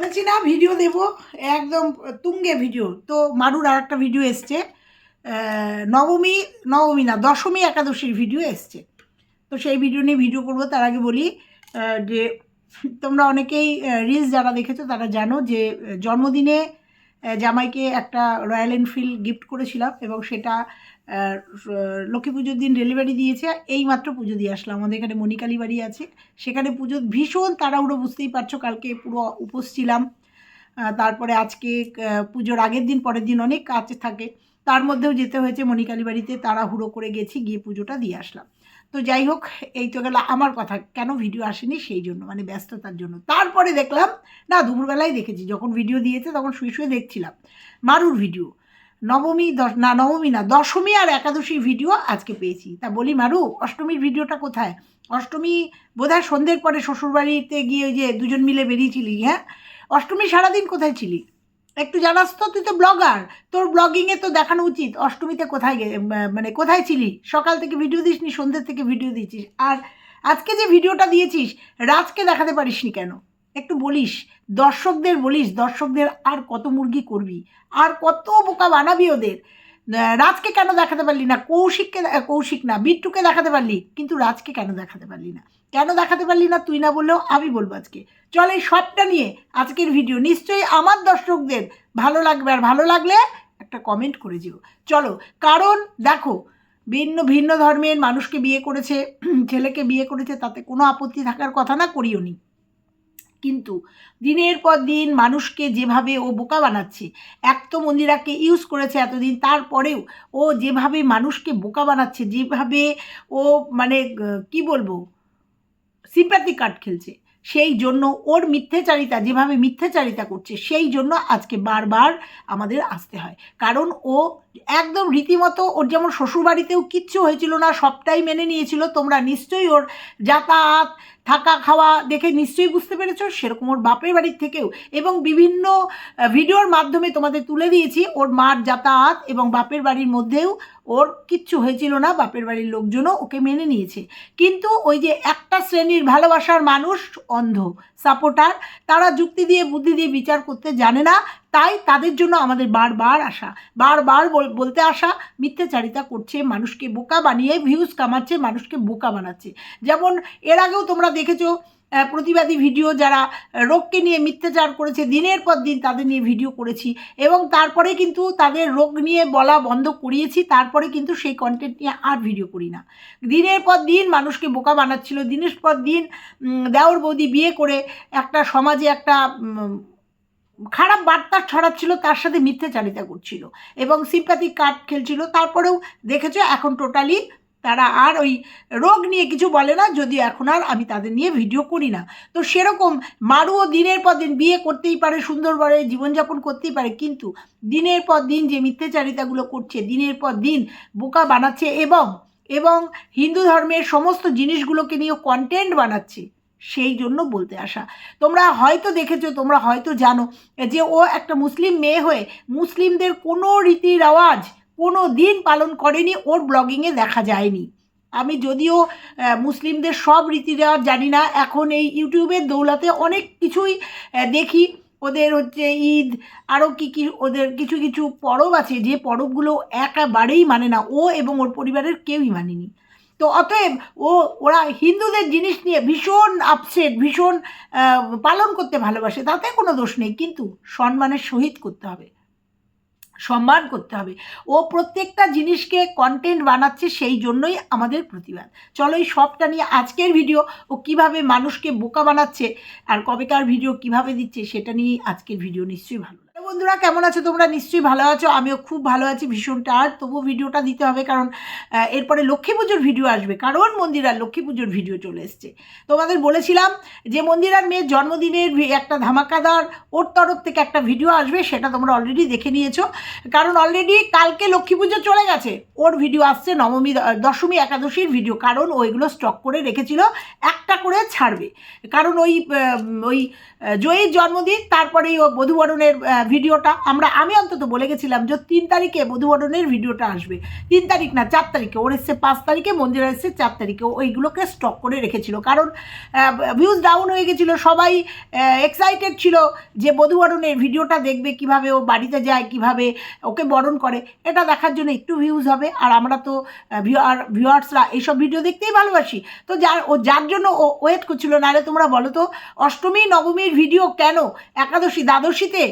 বলছি, না ভিডিও দেব। একদম তুঙ্গে ভিডিও তো মারুর আর একটা ভিডিও এসছে নবমী নবমী না, দশমী একাদশীর ভিডিও এসছে। তো সেই ভিডিও নিয়ে ভিডিও করব। তার আগে বলি যে তোমরা অনেকেই রিলস যারা দেখেছ তারা জানো যে জন্মদিনে জামাইকে একটা রয়্যাল এনফিল্ড গিফট করেছিলাম এবং সেটা লক্ষ্মী পুজোর দিন ডেলিভারি দিয়েছে। এই মাত্র পুজো দিয়ে আসলাম। আমাদের এখানে মণিকালী বাড়ি আছে। সেখানে পুজো ভীষণ তাড়াহুড়ো, বুঝতেই পারছ, কালকে পুরো উপোস ছিলাম। তারপরে আজকে পুজোর আগের দিন, পরের দিন অনেক কাজ থাকে। তার মধ্যেও যেতে হয়েছে মণিকালী বাড়িতে, তাড়াহুড়ো করে গেছি, গিয়ে পুজোটা দিয়ে আসলাম। তো যাই হোক, এই তো গেল আমার কথা, কেন ভিডিও আসেনি সেই জন্য মানে ব্যস্ততার জন্য। তারপরে দেখলাম, না, দুপুরবেলায় দেখেছি, যখন ভিডিও দিয়েছে তখন শুয়ে শুয়ে দেখছিলাম। মারুর ভিডিও। নবমী দশ, না, নবমী না, দশমী আর একাদশীর ভিডিও আজকে পেয়েছি। তা বলি, মারু, অষ্টমীর ভিডিওটা কোথায়? অষ্টমী বোধহয় সন্ধ্যের পরে শ্বশুরবাড়িতে গিয়ে ওই যে দুজন মিলে বেরিয়েছিলি হ্যাঁ? অষ্টমী সারাদিন কোথায় ছিলি? একটু জানাস তো, তুই তো ব্লগার তোর ব্লগিংয়ে তো দেখানো উচিত। অষ্টমীতে কোথায় গে মানে কোথায় ছিলি? সকাল থেকে ভিডিও দিসনি, সন্ধ্যে থেকে ভিডিও দিচ্ছিস। আর আজকে যে ভিডিওটা দিয়েছিস, রাজকে দেখাতে পারিস নি কেন? একটু বলিস। দর্শকদের বলিস, দর্শকদের আর কত মুরগি করবি? আর কত বোকা বানাবি ওদের? রাজকে কেন দেখাতে পারলি না? কৌশিককে, কৌশিক না, বিট্টুকে দেখাতে পারলি, কিন্তু রাজকে কেন দেখাতে পারলি না? কেন দেখাতে পারলি না? তুই না বললেও আমি বলব আজকে। চল এই সবটা নিয়ে আজকের ভিডিও নিশ্চয়ই আমার দর্শকদের ভালো লাগবে, আর ভালো লাগলে একটা কমেন্ট করে দিও। চলো, কারণ দেখো, ভিন্ন ভিন্ন ধর্মের মানুষকে বিয়ে করেছে, ছেলেকে বিয়ে করেছে, তাতে কোনো আপত্তি থাকার কথা না, করিও নি। কিন্তু দিনের পর দিন মানুষকে যেভাবে ও বোকা বানাচ্ছে, এক তো মন্দিরাকে ইউজ করেছে এতদিন, তারপরেও ও যেভাবে মানুষকে বোকা বানাচ্ছে, যেভাবে ও মানে কি বলব সিম্প্যাথি কার্ড খেলছে। সেই জন্য ওর মিথ্যাচারিতা, যেভাবে মিথ্যাচারিতা করছে, সেই জন্য আজকে বারবার আমাদের আসতে হয়। কারণ ও একদম রীতিমতো ওর যেমন শ্বশুরবাড়িতেও কিচ্ছু হয়েছিল না সবটাই মেনে নিয়েছিল। তোমরা নিশ্চয়ই ওর যাতায়াত, থাকা, খাওয়া দেখে নিশ্চয়ই বুঝতে পেরেছ, সেরকম ওর বাপের বাড়ির থেকেও। এবং বিভিন্ন ভিডিওর মাধ্যমে তোমাদের তুলে দিয়েছি, ওর মার যাতায়াত এবং বাপের বাড়ির মধ্যেও ওর কিচ্ছু হয়েছিল না, বাপের বাড়ির লোকজনও ওকে মেনে নিয়েছে। কিন্তু ওই যে একটা শ্রেণির ভালোবাসার মানুষ অন্ধ, সাপোর্টার, তারা যুক্তি দিয়ে, বুদ্ধি দিয়ে বিচার করতে জানে না, তাই তাদের জন্য আমাদের বারবার আসা, বারবার বল- বলতে আসা, মিথ্যাচারিতা করছে, মানুষকে বোকা বানিয়ে ভিউজ কামাচ্ছে, মানুষকে বোকা বানাচ্ছে। যেমন এর আগেও তোমরা দেখেছ প্রতিবাদী ভিডিও যারা রোগকে নিয়ে মিথ্যাচার করেছে, দিনের পর দিন তাদের নিয়ে ভিডিও করেছি এবং তারপরে কিন্তু তাদের রোগ নিয়ে বলা বন্ধ করিয়েছি, তারপরে কিন্তু সেই কন্টেন্ট নিয়ে আর ভিডিও করি না। দিনের পর দিন মানুষকে বোকা বানাচ্ছিল, দিনের পর দিন দেওর বৌদি বিয়ে করে একটা সমাজে একটা খারাপ বার্তা ছড়াচ্ছিল, তার সাথে মিথ্যাচারিতা করছিল এবং সিম্প্যাথি কার্ড খেলছিল, তারপরেও দেখেছ এখন টোটালি তারা আর ওই রোগ নিয়ে কিছু বলে না যদিও এখন আর আমি তাদের নিয়ে ভিডিও করি না। তো সেরকম মারুও দিনের পর দিন বিয়ে করতেই পারে সুন্দরভাবে জীবনযাপন করতেই পারে, কিন্তু দিনের পর দিন যে মিথ্যাচারিতাগুলো করছে, দিনের পর দিন বোকা বানাচ্ছে এবং এবং হিন্দু ধর্মের সমস্ত জিনিসগুলোকে নিয়ে কন্টেন্ট বানাচ্ছে, সেই জন্য বলতে আসা। তোমরা হয়তো দেখেছ, তোমরা হয়তো জানো যে ও একটা মুসলিম মেয়ে হয়ে মুসলিমদের কোনো রীতি রেওয়াজ কোনো দিন পালন করেনি, ওর ব্লগিংয়ে দেখা যায়নি। আমি যদিও মুসলিমদের সব রীতি রেওয়াজ জানি না, এখন এই ইউটিউবের দৌলাতে অনেক কিছুই দেখি। ওদের হচ্ছে ঈদ আরও কি কি ওদের কিছু কিছু পরব আছে, যে পরবগুলো একেবারেই মানে না, ও এবং ওর পরিবারের কেউই মানেনি। তো অতএব, ও, ওরা হিন্দুদের জিনিস নিয়ে ভীষণ আপসেট ভীষণ পালন করতে ভালোবাসে, তাতে কোনো দোষ নেই, কিন্তু সম্মানের সহিত করতে হবে। সম্মান করতে হবে ও প্রত্যেকটা জিনিসকে কন্টেন্ট বানাচ্ছে সেই জন্যই আমাদের প্রতিবাদ চলো এই সবটা নিয়ে আজকের ভিডিও ও কীভাবে মানুষকে বোকা বানাচ্ছে আর কবেকার ভিডিও কীভাবে দিচ্ছে সেটা নিয়েই আজকের ভিডিও নিশ্চয়ই ভালো। বন্ধুরা, কেমন আছো? তোমরা নিশ্চয়ই ভালো আছো। আমিও খুব ভালো আছি ভীষণ টায়ার তবু ভিডিওটা দিতে হবে কারণ এরপরে লক্ষ্মী পুজোর ভিডিও আসবে। কারণ মন্দিরার লক্ষ্মী পুজোর ভিডিও চলে এসছে। তোমাদের বলেছিলাম যে মন্দিরার মেয়ের জন্মদিনের একটা ধামাকাদার ওর তরফ থেকে একটা ভিডিও আসবে, সেটা তোমরা অলরেডি দেখে নিয়েছো। কারণ অলরেডি কালকে লক্ষ্মী পুজো চলে গেছে। ওর ভিডিও আসছে নবমী দশমী একাদশীর ভিডিও। কারণ ওইগুলো স্টক করে রেখেছিল, একটা করে ছাড়বে। কারণ ওই ওই জয়ীর জন্মদিন, তারপরেই ও বধুবরণের ভিডিওটা আমরা, আমি অন্তত বলে গেছিলাম যে তিন তারিখে বধুবরণের ভিডিওটা আসবে। তিন তারিখ না, চার তারিখে। ওর এসছে পাঁচ তারিখে, মন্দির এসছে চার তারিখে। ওইগুলোকে স্টক করে রেখেছিল। কারণ ভিউজ ডাউন হয়ে গেছিল। সবাই এক্সাইটেড ছিল যে বধুবরণের ভিডিওটা দেখবে, কীভাবে ও বাড়িতে যায়, কীভাবে ওকে বরণ করে। এটা দেখার জন্য একটু ভিউজ হবে। আর আমরা তো ভিউয়ার ভিউয়ার্সরা এইসব ভিডিও দেখতেই ভালোবাসি। তো যার, ও, যার জন্য ও ওয়েট করছিল। নাহলে তোমরা বলো তো, অষ্টমী, নবমীর ভিডিও কেন একাদশী, দ্বাদশীতে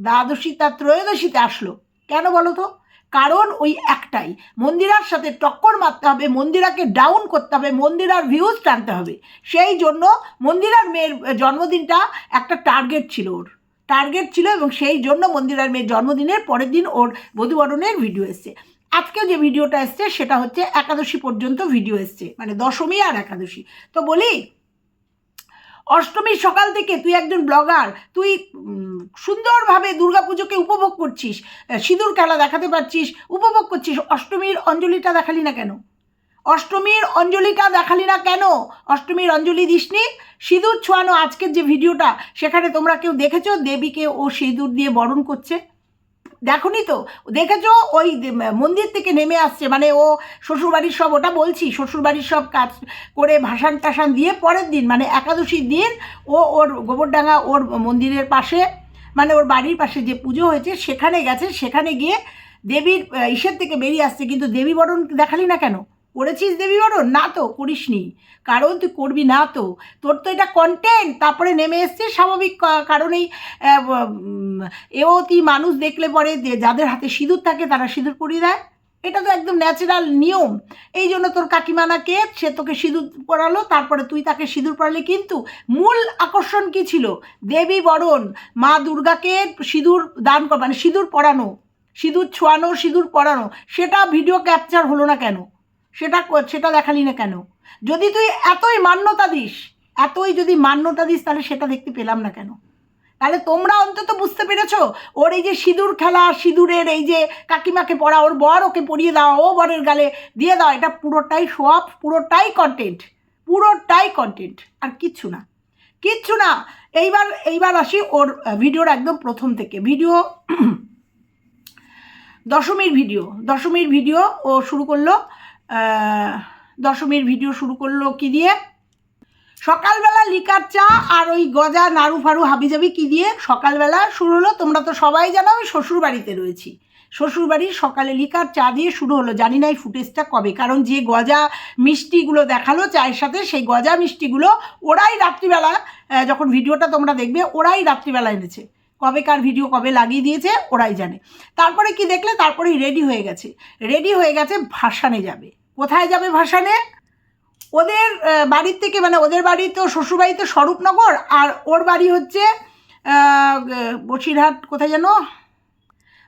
দ্বাদশী তার ত্রয়োদশীতে আসলো। কেন বলো তো? কারণ ওই একটাই। মন্দিরার সাথে টক্কর মারতে হবে, মন্দিরাকে ডাউন করতে হবে, মন্দিরার ভিউজ টানতে হবে। সেই জন্য মন্দিরার মেয়ের জন্মদিনটা একটা টার্গেট ছিল ওর। টার্গেট ছিল এবং সেই জন্য মন্দিরার মেয়ের জন্মদিনের পরের দিন ওর বধুবরণের ভিডিও এসছে। আজকে যে ভিডিওটা এসছে, সেটা হচ্ছে একাদশী পর্যন্ত ভিডিও এসছে। মানে দশমী আর একাদশী। তো বলি অষ্টমীর সকাল থেকে তুই একজন ব্লগার, তুই সুন্দরভাবে দুর্গাপুজোকে উপভোগ করছিস সিঁদুর খেলা দেখাতে পারছিস, উপভোগ করছিস, অষ্টমীর অঞ্জলিটা দেখালি না কেন? অষ্টমীর অঞ্জলিটা দেখালি না কেন? অষ্টমীর অঞ্জলি দিসনি? সিঁদুর ছোঁয়ানো আজকের যে ভিডিওটা, সেখানে তোমরা কেউ দেখেছ? দেবীকে ও সিঁদুর দিয়ে বরণ করছে? দেখনি তো? দেখেছ? ওই মন্দির থেকে নেমে আসছে মানে ও শ্বশুরবাড়ির সব, ওটা বলছি, শ্বশুরবাড়ির সব কাজ করে ভাসান টাসান দিয়ে পরের দিন মানে একাদশীর দিন, ও ওর গোবরডাঙ্গা ওর মন্দিরের পাশে মানে ওর বাড়ির পাশে যে পুজো হয়েছে, সেখানে গেছে, সেখানে গিয়ে দেবীর ঈশ্বর থেকে বেরিয়ে আসছে, কিন্তু দেবী বরণ দেখালি না কেন? করেছিস দেবী বরণ? না তো, করিসনি। কারণ তুই করবি না তো। তোর তো এটা কন্টেন্ট তারপরে নেমে এসছে স্বাভাবিক কারণেই এও এওতি মানুষ দেখলে পরে যে যাদের হাতে সিঁদুর থাকে তারা সিঁদুর পরিয়ে দেয়। এটা তো একদম ন্যাচারাল নিয়ম। এই জন্য তোর কাকিমানাকে সে তোকে সিঁদুর পরালো, তারপরে তুই তাকে সিঁদুর পরালি, কিন্তু মূল আকর্ষণ কি ছিল? দেবী বরণ। মা দুর্গাকে সিঁদুর দান কর মানে সিঁদুর পরানো, সিঁদুর ছোঁয়ানো, সিঁদুর পরানো, সেটা ভিডিও ক্যাপচার হলো না কেন? সেটা সেটা দেখালি না কেন? যদি তুই এতই মান্যতা দিস, এতই যদি মান্যতা দিস, তাহলে সেটা দেখতে পেলাম না কেন? তাহলে তোমরা অন্তত বুঝতে পেরেছ, ওর এই যে সিঁদুর খেলা, সিঁদুরের এই যে কাকিমাকে পড়া, ওর বর ওকে পরিয়ে দেওয়া, ও বরের গালে দিয়ে দেওয়া, এটা পুরোটাই সব, পুরোটাই কন্টেন্ট পুরোটাই কন্টেন্ট আর কিচ্ছু না। কিচ্ছু না। এইবার এইবার আসি ওর ভিডিওর একদম প্রথম থেকে। ভিডিও দশমীর ভিডিও দশমীর ভিডিও ও শুরু করল। দশমীর ভিডিও শুরু করল কি দিয়ে? সকালবেলা লিকার চা আর ওই গজা নাড়ু ফাড়ু হাবিজাবি কি দিয়ে? সকালবেলা শুরু হলো, তোমরা তো সবাই জানো আমি শ্বশুর বাড়িতে রয়েছি। শ্বশুরবাড়ির সকালে লিকার চা দিয়ে শুরু হলো, জানি না এই ফুটেজটা কবে, কারণ যে গজা মিষ্টিগুলো দেখাল চায়ের সাথে, সেই গজা মিষ্টিগুলো ওরাই রাত্রিবেলা যখন ভিডিওটা তোমরা দেখবে, ওরাই রাত্রিবেলা এনেছে। কবে কার ভিডিও কবে লাগিয়ে দিয়েছে, ওরাই জানে। তারপরে কি দেখলে? তারপরে রেডি হয়ে গেছে। রেডি হয়ে গেছে, ভাসানে যাবে। কোথায় যাবে ভাসানে? ওদের বাড়ির থেকে মানে ওদের বাড়ি তো, শ্বশুরবাড়ি তো স্বরূপনগর, আর ওর বাড়ি হচ্ছে বসিরহাট, কোথায় যেন?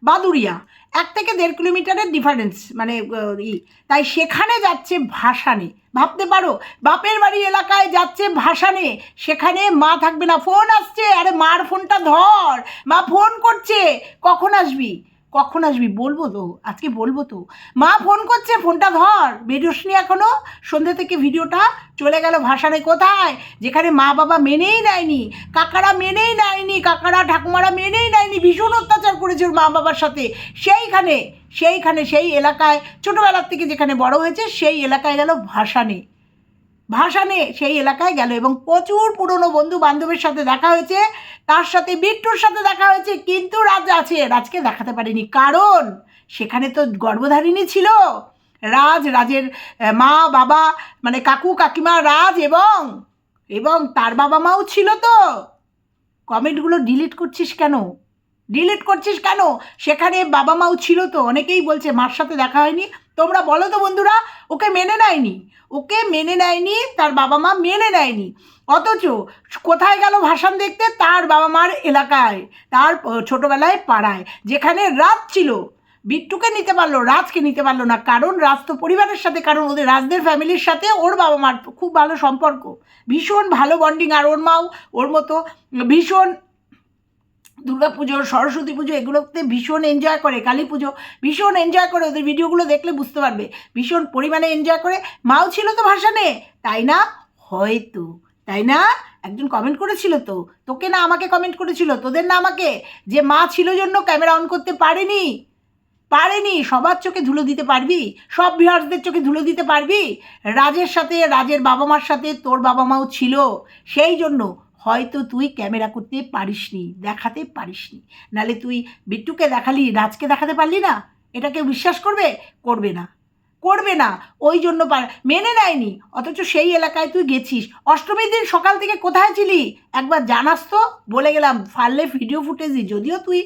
বাদুরিয়া এক থেকে দেড় কিলোমিটারের ডিফারেন্স মানে ই। তাই সেখানে যাচ্ছে ভাসানে। ভাবতে পারো, বাপের বাড়ি এলাকায় যাচ্ছে ভাসানে। সেখানে মা থাকবে না। ফোন আসছে। আরে মার ফোনটা ধর। মা ফোন করছে। কখন আসবি? কখন আসবি? বলব তো, আজকে বলব তো। মা ফোন করছে, ফোনটা ধর। বেরোসনি এখনও? সন্ধ্যে থেকে ভিডিওটা চলে গেল ভাসানে কোথায়? যেখানে মা বাবা মেনেই নেয়নি, কাকারা মেনেই নেয়নি, কাকারা ঠাকুমারা মেনেই নেয়নি, ভীষণ অত্যাচার করেছে ওর মা বাবার সাথে। সেইখানে সেইখানে সেই এলাকায়, ছোটোবেলার থেকে যেখানে বড় হয়েছে, সেই এলাকায় গেল ভাসানে। ভাসানে সেই এলাকায় গেল এবং প্রচুর পুরনো বন্ধু বান্ধবের সাথে দেখা হয়েছে। তার সাথে বিট্টুর সাথে দেখা হয়েছে, কিন্তু রাজ আছে, রাজকে দেখাতে পারেনি। কারণ সেখানে তো গর্ভধারিণী ছিল। রাজ, রাজের মা, বাবা মানে কাকু, কাকিমা, রাজ এবং এবং তার বাবা মাও ছিল তো। কমেন্টগুলো ডিলিট করছিস কেন? ডিলিট করছিস কেন? সেখানে বাবা মাও ছিল তো, অনেকেই বলছে, মার সাথে দেখা হয়নি। তোমরা বলো তো বন্ধুরা, ওকে মেনে নেয়নি? ওকে মেনে নেয়নি, তার বাবা মা মেনে নেয়নি। অথচ কোথায় গেল ভাষণ দেখতে? তার বাবা মার এলাকায়, তার ছোটোবেলায় পাড়ায়, যেখানে রাত ছিল। বিট্টুকে নিতে পারল, রাজকে নিতে পারল না। কারণ রাজ তো পরিবারের সাথে, কারণ ওদের রাজদের ফ্যামিলির সাথে ওর বাবা মার খুব ভালো সম্পর্ক। ভীষণ ভালো বন্ডিং আর ওর মাও ওর মতো ভীষণ দুর্গা পুজো সরস্বতী পুজো, এগুলোতে ভীষণ এনজয় করে, কালী পুজো, ভীষণ এনজয় করে। ওদের ভিডিওগুলো দেখলে বুঝতে পারবে। ভীষণ পরিমাণে এনজয় করে। মাও ছিল তো ভাসানে তাই না? হয়তো। তাই না? একজন কমেন্ট করেছিল তো। তোকে না আমাকে কমেন্ট করেছিল? তোদের না আমাকে? যে মা ছিল জন্য ক্যামেরা অন করতে পারেনি। পারেনি। সবার চোখে ধুলো দিতে পারবি? সব ভিউয়ার্সদের চোখে ধুলো দিতে পারবি? রাজের সাথে, রাজের বাবা মার সাথে তোর বাবা মাও ছিল। সেই জন্য হয়তো তুই ক্যামেরা করতে পারিসনি, দেখাতে পারিসনি। নালে তুই বিট্টুকে দেখালি, রাজকে দেখাতে পারলি না? এটা কেউ বিশ্বাস করবে? করবে না। করবে না। ওই জন্য মেনে নেয়নি। অথচ সেই এলাকায় তুই গেছিস। অষ্টমীর দিন সকাল থেকে কোথায় ছিলি? একবার জানাস তো। বলে গেলাম ফাললে ভিডিও ফুটেজই যদিও তুই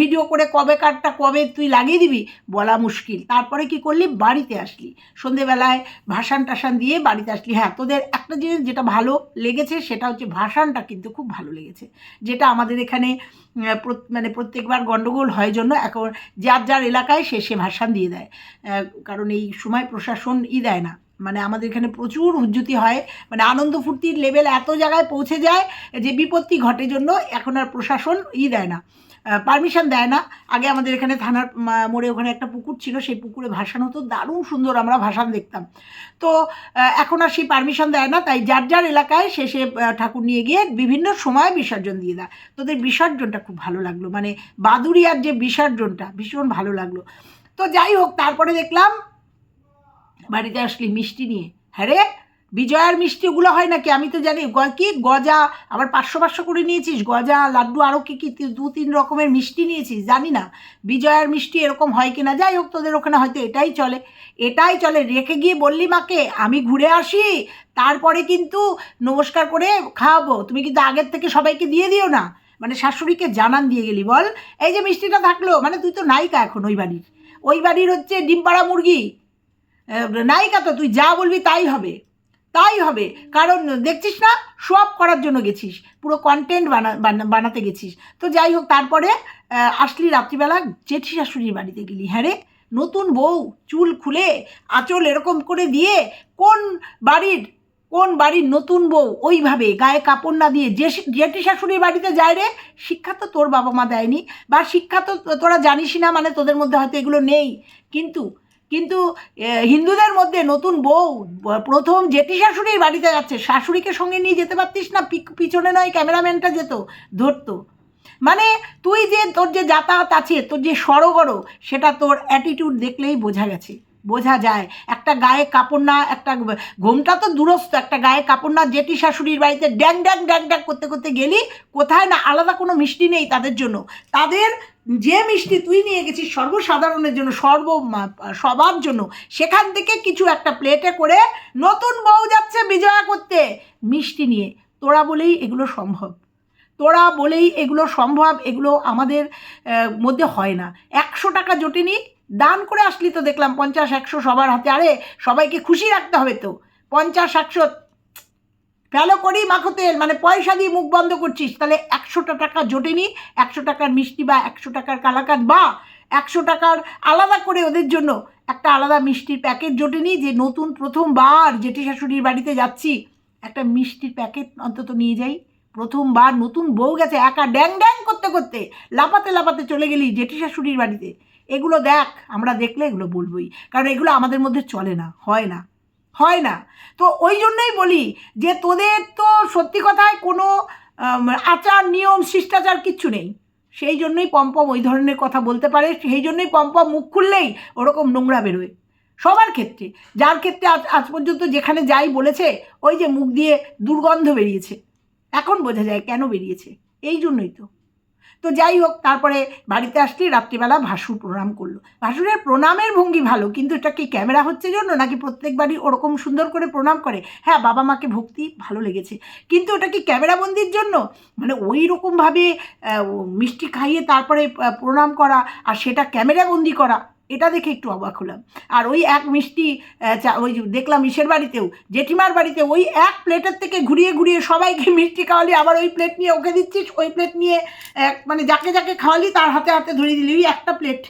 ভিডিও করে কবে কারটা, কবে তুই লাগিয়ে দিবি? বলা মুশকিল। তারপরে কি করলি? বাড়িতে আসলি। সন্ধেবেলায় ভাসান টাসান দিয়ে বাড়িতে আসলি। হ্যাঁ তোদের একটা জিনিস যেটা ভালো লেগেছে, সেটা হচ্ছে ভাসানটা কিন্তু খুব ভালো লেগেছে। যেটা আমাদের এখানে মানে প্রত্যেকবার গণ্ডগোল হয় জন্য এখন, যার যার এলাকায় সে সে ভাসান দিয়ে দেয়। কারণ এই সময় প্রশাসন ই দেয় না। মানে আমাদের এখানে প্রচুর হুজ্জুতি হয়। মানে আনন্দ ফুর্তির লেভেল এত জায়গায় পৌঁছে যায় যে বিপত্তি ঘটে জন্য এখন আর প্রশাসন ই দেয় না। পারমিশন দেয় না। আগে আমাদের এখানে থানার মোড়ে ওখানে একটা পুকুর ছিল, সেই পুকুরে ভাসান হতো। দারুণ সুন্দর আমরা ভাসান দেখতাম। তো এখন আর সেই পারমিশন দেয় না। তাই যার যার এলাকায় সে সে ঠাকুর নিয়ে গিয়ে বিভিন্ন সময় বিসর্জন দিয়ে দেয়। তোদের বিসর্জনটা খুব ভালো লাগল। মানে বাদুরিয়ার যে বিসর্জনটা ভীষণ ভালো লাগল। তো যাই হোক, তারপরে দেখলাম বাড়িতে আসলি মিষ্টি নিয়ে। হ্যাঁ রে, বিজয়ার মিষ্টিগুলো হয় নাকি? আমি তো জানি কি? গজা, আবার পাঁচশো পাঁচশো করে নিয়েছিস? গজা, লাড্ডু আরও কি কী? দু তিন রকমের মিষ্টি নিয়েছিস? জানি না। বিজয়ার মিষ্টি এরকম হয় কি না যাই হোক, তোদের ওখানে হয়তো এটাই চলে। এটাই চলে। রেখে গিয়ে বললি মাকে, আমি ঘুরে আসি, তারপরে কিন্তু নমস্কার করে খাওয়াবো। তুমি কিন্তু আগের থেকে সবাইকে দিয়ে দিও না। মানে শাশুড়িকে জানান দিয়ে গেলি, বল। এই যে মিষ্টিটা থাকল মানে তুই তো নায়িকা এখন ওই বাড়ির। ওই বাড়ির হচ্ছে ডিম পাড়া মুরগি। নায়িকা তো, তুই যা বলবি তাই হবে। তাই হবে। কারণ দেখছিস না? সব করার জন্য গেছিস। পুরো কন্টেন্ট বানা, বানা- বানাতে গেছিস। তো যাই হোক, তারপরে আসলি রাত্রিবেলা জেঠি শাশুড়ির বাড়িতে গেলি। হ্যাঁ রে? নতুন বউ, চুল খুলে, আঁচল এরকম করে দিয়ে কোন বাড়ির কোন বাড়ির নতুন বউ ওইভাবে গায়ে কাপড় না দিয়ে যে জেঠি শাশুড়ির বাড়িতে যায় রে, শিক্ষা তো তোর বাবা মা দেয়নি। বা শিক্ষা তো তোরা জানিসই না মানে তোদের মধ্যে হয়তো এগুলো নেই। কিন্তু কিন্তু হিন্দুদের মধ্যে নতুন বউ, প্রথম জেঠি শাশুড়ির বাড়িতে যাচ্ছে। শাশুড়িকে সঙ্গে নিয়ে যেতে পারতিস না পিছনে নয়, ক্যামেরাম্যানটা যেত, ধরতো। মানে তুই যে তোর যে যাতায়াত আছে, তোর যে সড়গড় সেটা তোর অ্যাটিটিউড দেখলেই বোঝা গেছে। বোঝা যায়। একটা গায়ে কাপড় না, একটা ঘোমটা তো দূরস্থ একটা গায়ে কাপড় না জেঠি শাশুড়ির বাড়িতে ড্যাং ড্যাং ড্যাং ড্যাং করতে করতে গেলি, কোথায় না আলাদা কোনো মিষ্টি নেই তাদের জন্য। তাদের যে মিষ্টি তুই নিয়ে গেছিস সর্বসাধারণের জন্য, সর্ব সবার জন্য, সেখান থেকে কিছু একটা প্লেটে করে নতুন বউ যাচ্ছে বিজয়া করতে। মিষ্টি নিয়ে, তোরা বলেই এগুলো সম্ভব। তোরা বলেই এগুলো সম্ভব, এগুলো আমাদের মধ্যে হয় না। একশো টাকা জোটেনি দান করে আসলি তো দেখলাম পঞ্চাশ, একশো সবার হাতে। আরে, সবাইকে খুশি রাখতে হবে তো। পঞ্চাশ, একশো ফেলো করি মাখো তেল? মানে পয়সা দিয়ে মুখ বন্ধ করছিস। তাহলে একশোটা টাকা জোটে জোটেনি একশো টাকার মিষ্টি বা একশো টাকার কালাকাত বা একশো টাকার আলাদা করে ওদের জন্য একটা আলাদা মিষ্টির প্যাকেট জোটে জোটেনি যে নতুন প্রথমবার জেঠি শাশুড়ির বাড়িতে যাচ্ছি। একটা মিষ্টির প্যাকেট অন্তত নিয়ে যাই। প্রথমবার নতুন বউ গেছে, একা ড্যাং ড্যাং করতে করতে লাপাতে লাপাতে চলে গেলি জেঠি শাশুড়ির বাড়িতে। এগুলো দেখ, আমরা দেখলে এগুলো বলবোই। কারণ এগুলো আমাদের মধ্যে চলে না, হয় না। হয় না। তো ওই জন্যই বলি যে তোদের তো সত্যি কথায় কোনো আচার, নিয়ম, শিষ্টাচার কিচ্ছু নেই। সেই জন্যই পম্পম ওই ধরনের কথা বলতে পারে, সেই জন্যই পম্পম মুখ খুললেই ওরকম নোংরা বেরোয়। সবার ক্ষেত্রে, যার ক্ষেত্রে আজ আজ পর্যন্ত যেখানে যাই বলেছে, ওই যে মুখ দিয়ে দুর্গন্ধ বেরিয়েছে। এখন বোঝা যায় কেন বেরিয়েছে। এই জন্যই তো। তো যাই হোক, তারপরে বাড়িতে আসলে রাত্রিবেলা ভাসুর প্রণাম করল। ভাসুরের প্রণামের ভঙ্গি ভালো, কিন্তু এটা কি ক্যামেরা হচ্ছে জন্য নাকি প্রত্যেকবারই ওরকম সুন্দর করে প্রণাম করে? হ্যাঁ বাবা মাকে ভক্তি ভালো লেগেছে। কিন্তু ওটা কি ক্যামেরাবন্দির জন্য? মানে ওই রকমভাবে মিষ্টি খাইয়ে তারপরে প্রণাম করা আর সেটা ক্যামেরাবন্দি করা। এটা দেখে একটু অবাক হলাম। আর ওই এক মিষ্টি ওই দেখলাম ইসের বাড়িতেও, জেঠিমার বাড়িতে ওই এক প্লেটের থেকে ঘুরিয়ে ঘুরিয়ে সবাইকে মিষ্টি খাওয়ালি, আবার ওই প্লেট নিয়ে ওকে দিচ্ছিস, ওই প্লেট নিয়ে এক মানে যাকে যাকে খাওয়ালি তার হাতে হাতে ধরিয়ে দিলি, ওই একটা প্লেট।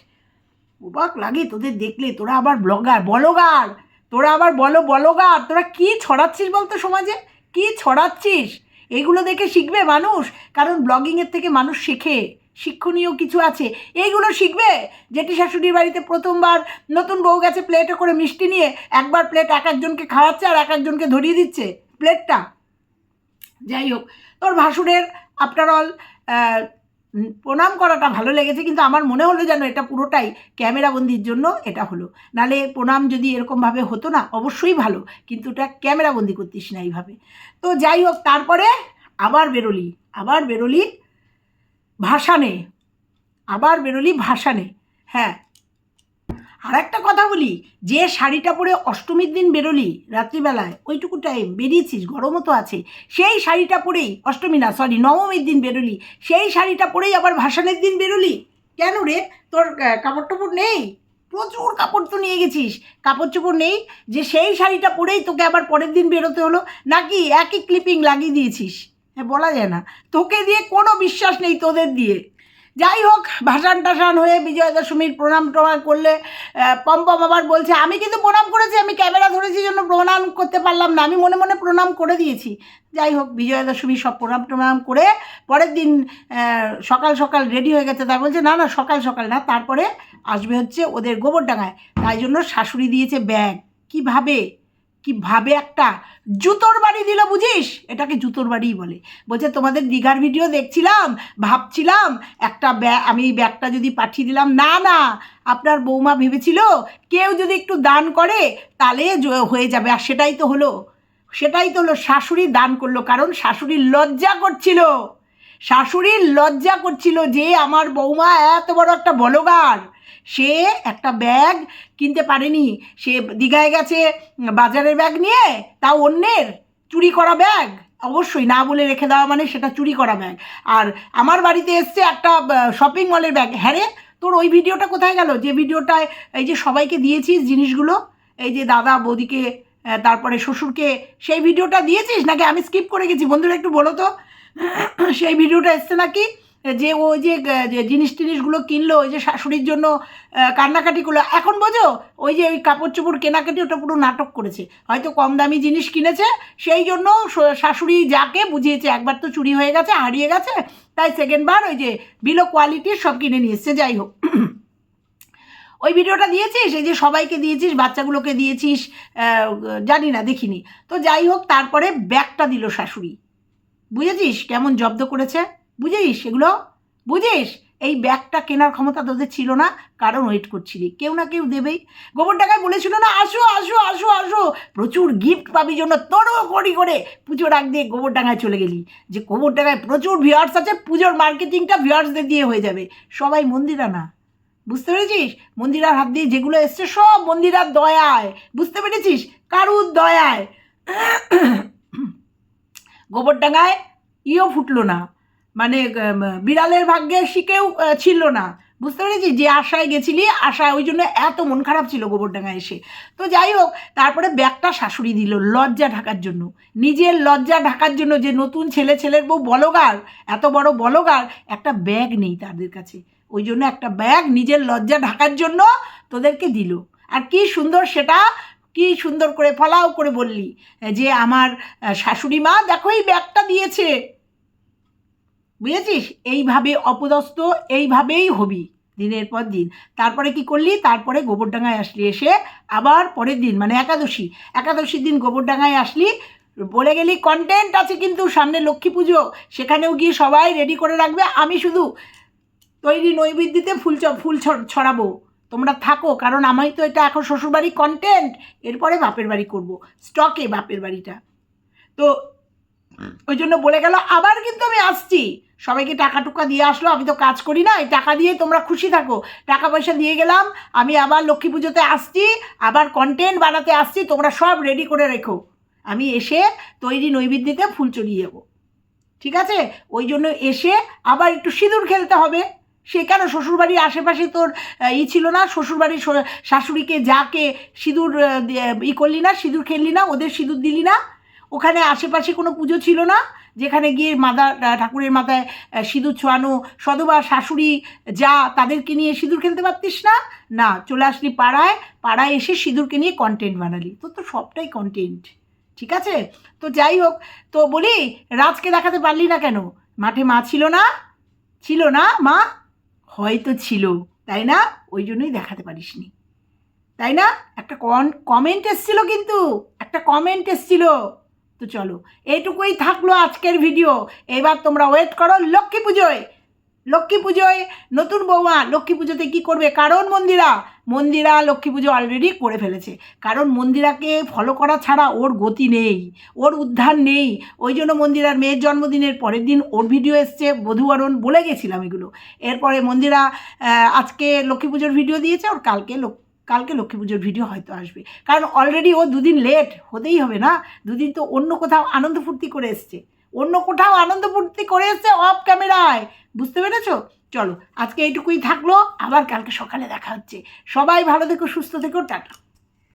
অবাক লাগে তোদের দেখলে, তোরা আবার ব্লগার, বলগার, তোরা আবার বলো বলগার, তোরা কি ছড়াচ্ছিস বলতো সমাজে? কি ছড়াচ্ছিস? এগুলো দেখে শিখবে মানুষ, কারণ ব্লগিংয়ের থেকে মানুষ শেখে। শিক্ষণীয় কিছু আছে? এইগুলো শিখবে? জেঠি শাশুড়ির বাড়িতে প্রথমবার নতুন বউ গেছে প্লেটে করে মিষ্টি নিয়ে একবার প্লেট এক একজনকে খাওয়াচ্ছে আর এক একজনকে ধরিয়ে দিচ্ছে প্লেটটা যাই হোক, তোর ভাসুরের আফটার অল প্রণাম করাটা ভালো লেগেছে, কিন্তু আমার মনে হলো যেন এটা পুরোটাই ক্যামেরাবন্দির জন্য এটা হলো। নালে প্রণাম যদি এরকমভাবে হতো না, অবশ্যই ভালো, কিন্তু এটা ক্যামেরাবন্দি করতিস না এইভাবে। তো যাই হোক, তারপরে আবার বেরোলি আবার বেরোলি ভাসানে আবার বেরোলি ভাসানে হ্যাঁ। আর একটা কথা বলি, যে শাড়িটা পরে অষ্টমীর দিন বেরোলি রাত্রিবেলায়, ওইটুকু টাইম বেরিয়েছিস, গরমও তো আছে, সেই শাড়িটা পরেই, অষ্টমী না সরি নবমীর দিন বেরোলি, সেই শাড়িটা পরেই আবার ভাসানের দিন বেরোলি? কেন রে? তোর কাপড় টাপড় নেই? প্রচুর কাপড় তো নিয়ে গেছিস। কাপড় চোপড় নেই? যে সেই শাড়িটা পরেই তোকে আবার পরের দিন বেরোতে হলো, নাকি একই ক্লিপিং লাগিয়ে দিয়েছিস? হ্যাঁ বলা যায় না। তোকে দিয়ে কোনো বিশ্বাস নেই তোদের দিয়ে। যাই হোক, ভাসান টাসান হয়ে বিজয়া দশমীর প্রণাম টনাম করলে পম্পম আবার বলছে, আমি কিন্তু প্রণাম করেছি, আমি ক্যামেরা ধরেছি, জন্য প্রণাম করতে পারলাম না। আমি মনে মনে প্রণাম করে দিয়েছি। যাই হোক, বিজয়া দশমী সব প্রণাম টনাম করে পরের দিন সকাল সকাল রেডি হয়ে গেছে। তাই বলছে, না না, সকাল সকাল না, তারপরে আসবে হচ্ছে ওদের গোবরডাঙ্গায় তাই জন্য শাশুড়ি দিয়েছে ব্যাগ। কীভাবে? কীভাবে একটা জুতোর বাড়ি দিল বুঝিস? এটাকে জুতোর বাড়িই বলে। বলছে, তোমাদের দীঘার ভিডিও দেখছিলাম, ভাবছিলাম একটা ব্যাগ আমি এই ব্যাগটা যদি পাঠিয়ে দিলাম। না না, আপনার বৌমা ভেবেছিল কেউ যদি একটু দান করে তাহলে হয়ে যাবে। আর সেটাই তো হলো। সেটাই তো হলো, শাশুড়ি দান করল। কারণ শাশুড়ির লজ্জা করছিল। শাশুড়ির লজ্জা করছিল যে আমার বৌমা এত বড় একটা বলগার। সে একটা ব্যাগ কিনতে পারেনি। সে দীঘায় গেছে বাজারের ব্যাগ নিয়ে, তাও অন্যের চুরি করা ব্যাগ। অবশ্যই না বলে রেখে দেওয়া মানে সেটা চুরি করা ব্যাগ। আর আমার বাড়িতে এসছে একটা শপিং মলের ব্যাগ। হ্যাঁ রে, তোর ওই ভিডিওটা কোথায় গেল? যে ভিডিওটায় এই যে সবাইকে দিয়েছিস জিনিসগুলো, এই যে দাদা, বৌদিকে তারপরে শ্বশুরকে, সেই ভিডিওটা দিয়েছিস নাকি? আমি স্কিপ করে গেছি। বন্ধুরা, একটু বলো তো। সেই ভিডিওটা এসছে নাকি? যে ও যে জিনিস টিনিসগুলো কিনলো, ওই যে শাশুড়ির জন্য কান্নাকাটি করল। এখন বোঝো, ওই যে ওই কাপড় চোপড় কেনাকাটি, ওটা পুরো নাটক করেছে। হয়তো কম দামি জিনিস কিনেছে, সেই জন্য শাশুড়ি যাকে বুঝিয়েছে, একবার তো চুরি হয়ে গেছে, হারিয়ে গেছে, তাই সেকেন্ডবার ওই যে বিলো কোয়ালিটির সব কিনে নিয়ে এসছে, যাই হোক। ওই ভিডিওটা দিয়েছিস? এই যে সবাইকে দিয়েছিস, বাচ্চাগুলোকে দিয়েছিস জানি না, দেখিনি। তো যাই হোক, তারপরে ব্যাগটা দিল শাশুড়ি। বুঝেছিস? কেমন জব্দ করেছে? বুঝিস সেগুলো? বুঝিস এই ব্যাগটা কেনার ক্ষমতা তোদের ছিল না, কারণ ওয়েট করছিলি। কেউ না কেউ দেবেই। গোবর টাকায় বলেছিল না, আসো আসো আসো আসো। প্রচুর গিফট পাবি জন্য তোরও করি করে পুজোর আগ দিয়ে গোবর ডাঙায় চলে গেলি। যে গোবর ডাঙায় প্রচুর ভিউয়ার্স আছে, পুজোর মার্কেটিংটা ভিউয়ার্সদের দিয়ে হয়ে যাবে। সবাই মন্দিরা না। বুঝতে পেরেছিস? মন্দিরার হাত দিয়ে যেগুলো এসছে, সব মন্দিরার দয়ায়। বুঝতে পেরেছিস? কারুর দয়ায়? গোবরডাঙ্গায় ইও ফুটলো না। মানে বিড়ালের ভাগ্যে আহ, ছিল না। বুঝতে পেরেছি যে আশায় গেছিলি আশায় ওই জন্য এত মন খারাপ ছিল গোবরডাঙ্গায় এসে। তো যাই হোক তারপরে ব্যাগটা শাশুড়ি দিল লজ্জা ঢাকার জন্য। নিজের লজ্জা ঢাকার জন্য যে নতুন ছেলে ছেলের বউ বলগার এত বড় বলগার একটা ব্যাগ নেই তাদের কাছে। ওই জন্য একটা ব্যাগ নিজের লজ্জা ঢাকার জন্য তোদেরকে দিল। আর কি সুন্দর সেটা কি সুন্দর করে ফলাও করে বললি। যে আমার শাশুড়ি মা দেখো এই ব্যাগটা দিয়েছে। বুঝেছিস? এইভাবে অপদস্থ, এইভাবেই হবি দিনের পর দিন। তারপরে কি করলি? তারপরে গোবরডাঙ্গায় আসলি এসে আবার পরের দিন মানে একাদশী। একাদশীর দিন গোবরডাঙ্গায় আসলি, বলে গেলি কন্টেন্ট আছে কিন্তু সামনে লক্ষ্মী পুজো। সেখানেও গিয়ে সবাই রেডি করে রাখবে। আমি শুধু তৈরি নৈবেদ্যতে ফুল ফুল ছড়াবো। তোমরা থাকো, কারণ আমি তো এটা এখন শ্বশুরবাড়ি কন্টেন্ট এরপরে বাপের বাড়ি করব। স্টকে বাপের বাড়িটা। তো ওই জন্য বলে গেল, আবার কিন্তু আমি আসছি। সবাইকে টাকা টুকা দিয়ে আসলো, আমি তো কাজ করি না, এই টাকা দিয়ে তোমরা খুশি থাকো। টাকা পয়সা দিয়ে গেলাম, আমি আবার লক্ষ্মী পুজোতে আসছি, আবার কন্টেন্ট বানাতে আসছি, তোমরা সব রেডি করে রেখো। আমি এসে তৈরি নৈবেদ্যতে ফুল চড়িয়ে যাব ঠিক আছে? ওই জন্য এসে আবার একটু সিঁদুর খেলতে হবে। সে কেন? শ্বশুরবাড়ির আশেপাশে তোর ই ছিল না? শ্বশুরবাড়ির শাশুড়িকে যাকে সিঁদুর ই করলি না, সিঁদুর খেললি না, ওদের সিঁদুর দিলি না? ওখানে আশেপাশে কোনো পুজো ছিল না? যেখানে গিয়ে মাদা ঠাকুরের মাথায় সিঁদুর ছোঁয়ানো, সদবা, শাশুড়ি যা তাদেরকে নিয়ে সিঁদুর খেলতে পারতিস না? না, চলে আসলি পাড়ায় পাড়ায় এসে সিঁদুরকে নিয়ে কন্টেন্ট বানালি। তোর তো সবটাই কন্টেন্ট ঠিক আছে? তো যাই হোক, তো বলি, রাজকে দেখাতে পারলি না কেন? মাঠে মা ছিল না? ছিল না? মা? হয়তো ছিল, তাই না? ওই জন্যই দেখাতে পারিসনি। তাই না? একটা কমেন্ট এসছিল কিন্তু, একটা কমেন্ট এসছিল। তো চলো, এইটুকুই থাকল আজকের ভিডিও এবার তোমরা ওয়েট করো লক্ষ্মী পুজোয়। লক্ষ্মী পুজোয় নতুন বৌমা লক্ষ্মী পুজোতে কী করবে? কারণ মন্দিরা। মন্দিরা লক্ষ্মী পুজো অলরেডি করে ফেলেছে। কারণ মন্দিরাকে ফলো করা ছাড়া ওর গতি নেই, ওর উদ্ধার নেই। ওই জন্য মন্দিরার মেয়ের জন্মদিনের পরের দিন ওর ভিডিও এসছে বধুবরণ বলে গেছিলাম এগুলো। এরপরে মন্দিরা আজকে লক্ষ্মী পুজোর ভিডিও দিয়েছে ওর কালকে লক- কালকে লক্ষ্মী পুজোর ভিডিও হয়তো আসবে। কারণ অলরেডি ও দুদিন লেট হতেই হবে না। দুদিন তো অন্য কোথাও আনন্দ ফুর্তি করে এসছে। অন্য কোথাও আনন্দ ফুর্তি করে এসছে অফ ক্যামেরায় বুঝতে পেরেছ? চলো, আজকে এইটুকুই থাকল। আবার কালকে সকালে দেখা হচ্ছে। সবাই ভালো থেকো, সুস্থ থেকো, টাটা।